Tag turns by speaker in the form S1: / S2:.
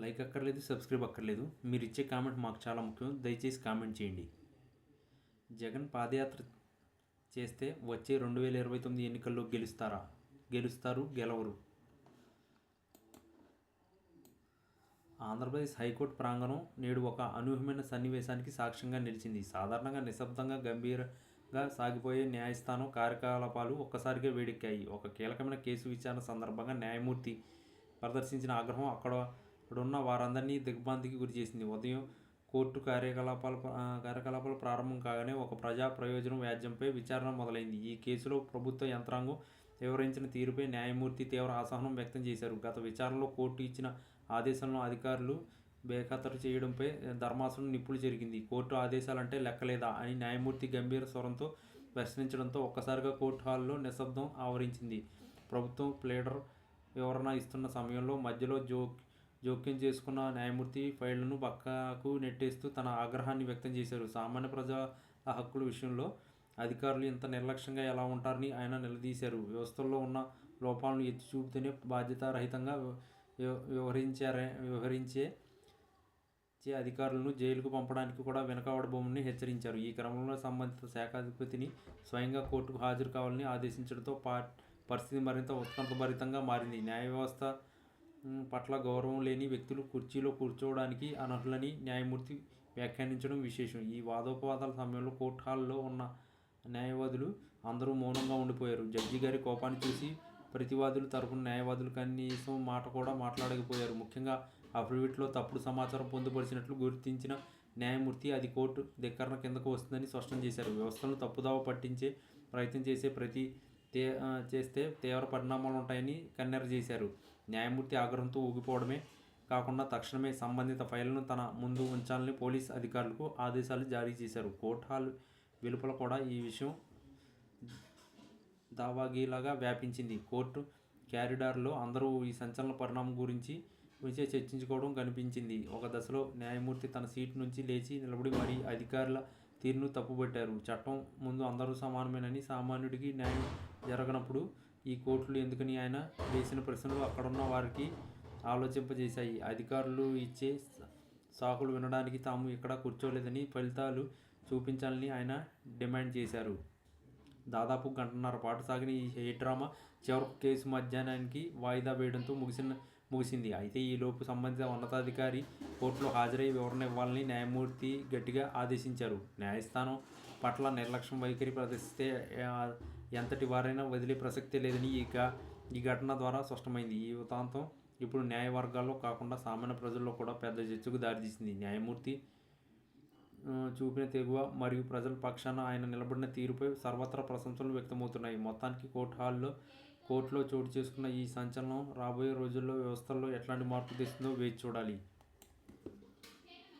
S1: Like అక్కర్లేదు subscribe అక్కర్లేదు. మీరు ఇచ్చే కామెంట్ మాకు చాలా ముఖ్యం. దయచేసి కామెంట్ చేయండి. జగన్ పాదయాత్ర చేస్తే వచ్చే రెండు వేల ఇరవై తొమ్మిది ఎన్నికల్లో గెలుస్తారా? గెలుస్తారు గెలవరు. ఆంధ్రప్రదేశ్ హైకోర్టు ప్రాంగణం నేడు ఒక అనూహ్యమైన సన్నివేశానికి సాక్ష్యంగా నిలిచింది. సాధారణంగా నిశ్శబ్దంగా గంభీరంగా సాగిపోయే న్యాయస్థానం కార్యకలాపాలు ఒక్కసారిగా వేడెక్కాయి. ఒక కీలకమైన కేసు విచారణ సందర్భంగా న్యాయమూర్తి ప్రదర్శించిన ఆగ్రహం అక్కడ ఇప్పుడున్న వారందరినీ దిగ్భ్రాంతికి గురి చేసింది. ఉదయం కోర్టు కార్యకలాపాలు కార్యకలాపాలు ప్రారంభం కాగానే ఒక ప్రజా ప్రయోజనం వ్యాజ్యంపై విచారణ మొదలైంది. ఈ కేసులో ప్రభుత్వ యంత్రాంగం వివరించిన తీరుపై న్యాయమూర్తి తీవ్ర అసహనం వ్యక్తం చేశారు. గత విచారణలో కోర్టు ఇచ్చిన ఆదేశాలను అధికారులు బేఖాతరు చేయడంపై ధర్మాసనం నిప్పులు జరిగింది కోర్టు ఆదేశాలంటే లెక్కలేదా అని న్యాయమూర్తి గంభీర స్వరంతో ప్రశ్నించడంతో ఒక్కసారిగా కోర్టు హాల్లో నిశ్శబ్దం ఆవరించింది. ప్రభుత్వం ప్లేడర్ వివరణ ఇస్తున్న సమయంలో మధ్యలో జోక్ జోక్యం చేసుకున్న న్యాయమూర్తి ఫైళ్ళను పక్కకు నెట్టేస్తూ తన ఆగ్రహాన్ని వ్యక్తం చేశారు. సామాన్య ప్రజా హక్కుల విషయంలో అధికారులు ఇంత నిర్లక్ష్యంగా ఎలా ఉంటారని ఆయన నిలదీశారు. వ్యవస్థల్లో ఉన్న లోపాలను ఎత్తి చూపుతూనే బాధ్యతారహితంగా వ్యవహరించారే వ్యవహరించే చే అధికారులను జైలుకు పంపడానికి కూడా వెనకబడబోమని హెచ్చరించారు. ఈ క్రమంలో సంబంధిత శాఖాధిపతిని స్వయంగా కోర్టుకు హాజరు కావాలని ఆదేశించడంతో పా పరిస్థితి మరింత ఉత్కంఠభరితంగా మారింది. న్యాయ వ్యవస్థ పట్ల గౌరవం లేని వ్యక్తులు కుర్చీలో కూర్చోవడానికి అనర్హులని న్యాయమూర్తి వ్యాఖ్యానించడం విశేషం. ఈ వాదోపవాదాల సమయంలో కోర్టు హాల్లో ఉన్న న్యాయవాదులు అందరూ మౌనంగా ఉండిపోయారు. జడ్జి గారి కోపాన్ని చూసి ప్రతివాదులు తరపున న్యాయవాదులు కనీసం మాట కూడా మాట్లాడకపోయారు. ముఖ్యంగా అఫిడవిట్లో తప్పుడు సమాచారం పొందుపరిచినట్లు గుర్తించిన న్యాయమూర్తి అది కోర్టు ధిక్కరణ కిందకు వస్తుందని స్పష్టం చేశారు. వ్యవస్థను తప్పుదావ పట్టించే ప్రయత్నం చేసే ప్రతి తే చేస్తే తీవ్ర పరిణామాలు ఉంటాయని కన్నెర చేశారు. న్యాయమూర్తి ఆగ్రహంతో ఊగిపోవడమే కాకుండా తక్షణమే సంబంధిత ఫైళ్ళను తన ముందు ఉంచాలని పోలీస్ అధికారులకు ఆదేశాలు జారీ చేశారు. కోర్టు హాల్ వెలుపల కూడా ఈ విషయం దావాగీలాగా వ్యాపించింది. కోర్టు క్యారిడార్లో అందరూ ఈ సంచలన పరిణామం గురించి గురించి చర్చించుకోవడం కనిపించింది. ఒక దశలో న్యాయమూర్తి తన సీటు నుంచి లేచి నిలబడి మరీ అధికారుల తీరును తప్పుబట్టారు. చట్టం ముందు అందరూ సమానమేనని సామాన్యుడికి న్యాయం జరగనప్పుడు ఈ కోర్టులు ఎందుకని ఆయన వేసిన ప్రశ్నలు అక్కడున్న వారికి ఆలోచింపజేశాయి. అధికారులు ఇచ్చే సాకులు వినడానికి తాము ఇక్కడ కూర్చోలేదని ఫలితాలు చూపించాలని ఆయన డిమాండ్ చేశారు. దాదాపు గంటన్నర పాటు సాగిన ఈ హెయిట్ డ్రామా చివరకు కేసు మధ్యాహ్నానికి వాయిదా వేయడంతో ముగిసిన ముగిసింది. అయితే ఈలోపు సంబంధిత ఉన్నతాధికారి కోర్టులో హాజరై వివరణ ఇవ్వాలని న్యాయమూర్తి గట్టిగా ఆదేశించారు. న్యాయస్థానం పట్ల నిర్లక్ష్యం వైఖరి ప్రదర్శిస్తే ఎంతటి వారైనా వదిలే ప్రసక్తే లేదని ఈ ఈ ఘటన ద్వారా స్పష్టమైంది. ఈ వృత్తాంతం ఇప్పుడు న్యాయ వర్గాల్లో కాకుండా సామాన్య ప్రజల్లో కూడా పెద్ద చర్చకు దారితీసింది. న్యాయమూర్తి చూపిన తెగువ మరియు ప్రజల పక్షాన ఆయన నిలబడిన తీరుపై సర్వత్రా ప్రశంసలు వ్యక్తమవుతున్నాయి. మొత్తానికి కోర్టు హాల్లో కోర్టులో చోటు చేసుకున్న ఈ సంచలనం రాబోయే రోజుల్లో వ్యవస్థల్లో ఎట్లాంటి మార్పు తెస్తుందో వేచి చూడాలి.